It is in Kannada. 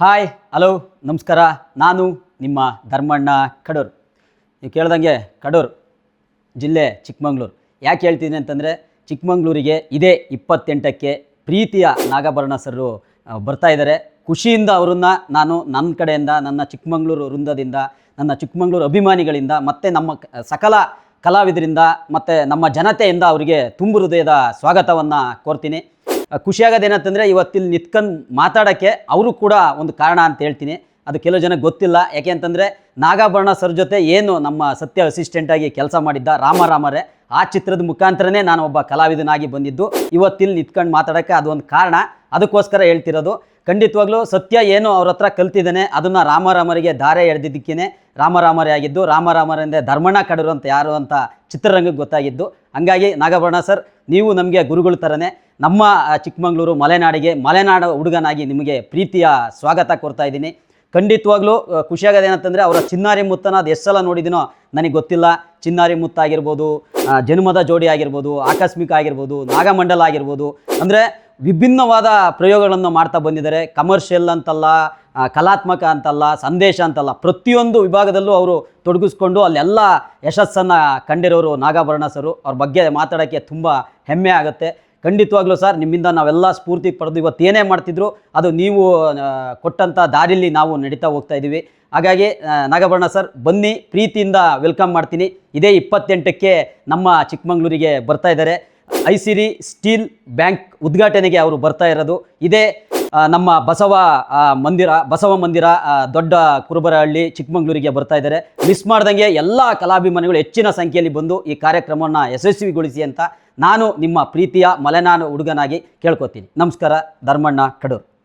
ಹಾಯ್ ಹಲೋ ನಮಸ್ಕಾರ. ನಾನು ನಿಮ್ಮ ಧರ್ಮಣ್ಣ ಕಡೂರು. ನೀವು ಕೇಳ್ದಂಗೆ ಕಡೂರು ಜಿಲ್ಲೆ ಚಿಕ್ಕಮಂಗ್ಳೂರು. ಯಾಕೆ ಹೇಳ್ತೀನಿ ಅಂತಂದರೆ, ಚಿಕ್ಕಮಂಗ್ಳೂರಿಗೆ ಇದೇ ಇಪ್ಪತ್ತೆಂಟಕ್ಕೆ ಪ್ರೀತಿಯ ನಾಗಾಭರಣ ಸರ್ರು ಬರ್ತಾ ಇದ್ದಾರೆ ಖುಷಿಯಿಂದ ಅವರನ್ನು ನಾನು ನನ್ನ ಕಡೆಯಿಂದ, ನನ್ನ ಚಿಕ್ಕಮಂಗ್ಳೂರು ವೃಂದದಿಂದ, ನನ್ನ ಚಿಕ್ಕಮಂಗ್ಳೂರು ಅಭಿಮಾನಿಗಳಿಂದ, ಮತ್ತು ನಮ್ಮ ಸಕಲ ಕಲಾವಿದರಿಂದ, ಮತ್ತು ನಮ್ಮ ಜನತೆಯಿಂದ ಅವರಿಗೆ ತುಂಬು ಹೃದಯದ ಸ್ವಾಗತವನ್ನು ಕೋರ್ತೀನಿ. ಖುಷಿಯಾಗೋದೇನಂತಂದರೆ ಇವತ್ತಿಲ್ಲಿ ನಿತ್ಕೊಂಡು ಮಾತಾಡೋಕ್ಕೆ ಅವರು ಕೂಡ ಒಂದು ಕಾರಣ ಅಂತ ಹೇಳ್ತೀನಿ. ಅದು ಕೆಲವು ಜನಕ್ಕೆ ಗೊತ್ತಿಲ್ಲ. ಯಾಕೆ ಅಂತಂದರೆ ನಾಗಾಭರಣ ಸರ್ ಜೊತೆ ಏನು ನಮ್ಮ ಸತ್ಯ ಅಸಿಸ್ಟೆಂಟಾಗಿ ಕೆಲಸ ಮಾಡಿದ್ದ ರಾಮರಾಮರೇ ಆ ಚಿತ್ರದ ಮುಖಾಂತರನೇ ನಾನು ಒಬ್ಬ ಕಲಾವಿದನಾಗಿ ಬಂದಿದ್ದು. ಇವತ್ತಿಲ್ಲಿ ನಿತ್ಕಂಡು ಮಾತಾಡೋಕ್ಕೆ ಅದೊಂದು ಕಾರಣ. ಅದಕ್ಕೋಸ್ಕರ ಹೇಳ್ತಿರೋದು. ಖಂಡಿತವಾಗ್ಲೂ ಸತ್ಯ ಏನು ಅವ್ರ ಹತ್ರ ಕಲ್ತಿದ್ದಾನೆ, ಅದನ್ನು ರಾಮರಾಮರಿಗೆ ಧಾರೆ ಎಳೆದಿದ್ದಕ್ಕೇ ರಾಮರಾಮರೇ ಆಗಿದ್ದು, ರಾಮರಾಮರಿಂದ ಧರ್ಮಣ್ಣ ಕಡರು ಅಂತ ಯಾರು ಅಂತ ಚಿತ್ರರಂಗಕ್ಕೆ ಗೊತ್ತಾಗಿದ್ದು. ಹಂಗಾಗಿ ನಾಗಭರಣ ಸರ್, ನೀವು ನಮಗೆ ಗುರುಗಳ ಥರನೇ ನಮ್ಮ ಚಿಕ್ಕಮಗಳೂರು ಮಲೆನಾಡಿಗೆ, ಮಲೆನಾಡು ಹುಡುಗನಾಗಿ ನಿಮಗೆ ಪ್ರೀತಿಯ ಸ್ವಾಗತ ಕೊಡ್ತಾ ಇದ್ದೀನಿ. ಖಂಡಿತವಾಗ್ಲೂ ಖುಷಿಯಾಗೋದೇನಂತಂದರೆ ಅವರ ಚಿನ್ನಾರಿ ಮುತ್ತನ ಅದು ಎಷ್ಟು ಸಲ ನೋಡಿದ್ದೀನೋ ನನಗೆ ಗೊತ್ತಿಲ್ಲ. ಚಿನ್ನಾರಿ ಮುತ್ತ ಆಗಿರ್ಬೋದು ಜನ್ಮದ ಜೋಡಿ ಆಗಿರ್ಬೋದು, ಆಕಸ್ಮಿಕ ಆಗಿರ್ಬೋದು, ನಾಗಮಂಡಲ ಆಗಿರ್ಬೋದು. ಅಂದರೆ ವಿಭಿನ್ನವಾದ ಪ್ರಯೋಗಗಳನ್ನು ಮಾಡ್ತಾ ಬಂದಿದ್ದಾರೆ. ಕಮರ್ಷಿಯಲ್ ಅಂತಲ್ಲ ಕಲಾತ್ಮಕ ಅಂತಲ್ಲ, ಸಂದೇಶ ಅಂತಲ್ಲ, ಪ್ರತಿಯೊಂದು ವಿಭಾಗದಲ್ಲೂ ಅವರು ತೊಡಗಿಸ್ಕೊಂಡು ಅಲ್ಲೆಲ್ಲ ಯಶಸ್ಸನ್ನು ಕಂಡಿರೋರು ನಾಗಾಭರಣ ಸರು. ಅವ್ರ ಬಗ್ಗೆ ಮಾತಾಡೋಕ್ಕೆ ತುಂಬ ಹೆಮ್ಮೆ ಆಗುತ್ತೆ. ಖಂಡಿತವಾಗ್ಲೂ ಸರ್, ನಿಮ್ಮಿಂದ ನಾವೆಲ್ಲ ಸ್ಫೂರ್ತಿ ಪಡೆದು ಇವತ್ತು ಏನೇ ಮಾಡ್ತಿದ್ರು, ಅದು ನೀವು ಕೊಟ್ಟಂಥ ದಾರಿಲಿ ನಾವು ನಡೀತಾ ಹೋಗ್ತಾ ಇದ್ದೀವಿ. ಹಾಗಾಗಿ ನಾಗಭರಣ ಸರ್, ಬನ್ನಿ, ಪ್ರೀತಿಯಿಂದ ವೆಲ್ಕಮ್ ಮಾಡ್ತೀನಿ. ಇದೇ ಇಪ್ಪತ್ತೆಂಟಕ್ಕೆ ನಮ್ಮ ಚಿಕ್ಕಮಂಗ್ಳೂರಿಗೆ ಬರ್ತಾ ಇದ್ದಾರೆ. ಐಸಿರಿ ಸ್ಟೀಲ್ ಬ್ಯಾಂಕ್ ಉದ್ಘಾಟನೆಗೆ ಅವರು ಬರ್ತಾ ಇರೋದು. ಇದೇ ನಮ್ಮ ಬಸವ ಮಂದಿರ ಬಸವ ಮಂದಿರ ದೊಡ್ಡ ಕುರುಬರಹಳ್ಳಿ, ಚಿಕ್ಕಮಂಗ್ಳೂರಿಗೆ ಬರ್ತಾ ಇದ್ದಾರೆ. ಮಿಸ್ ಮಾಡ್ದಂಗೆ ಎಲ್ಲ ಕಲಾಭಿಮಾನಿಗಳು ಹೆಚ್ಚಿನ ಸಂಖ್ಯೆಯಲ್ಲಿ ಬಂದು ಈ ಕಾರ್ಯಕ್ರಮವನ್ನು ಯಶಸ್ವಿಗೊಳಿಸಿ ಅಂತ ನಾನು ನಿಮ್ಮ ಪ್ರೀತಿಯ ಮಲೆನಾಡು ಹುಡುಗನಾಗಿ ಕೇಳ್ಕೊತೀನಿ. ನಮಸ್ಕಾರ, ಧರ್ಮಣ್ಣ ಕಡೂರ್.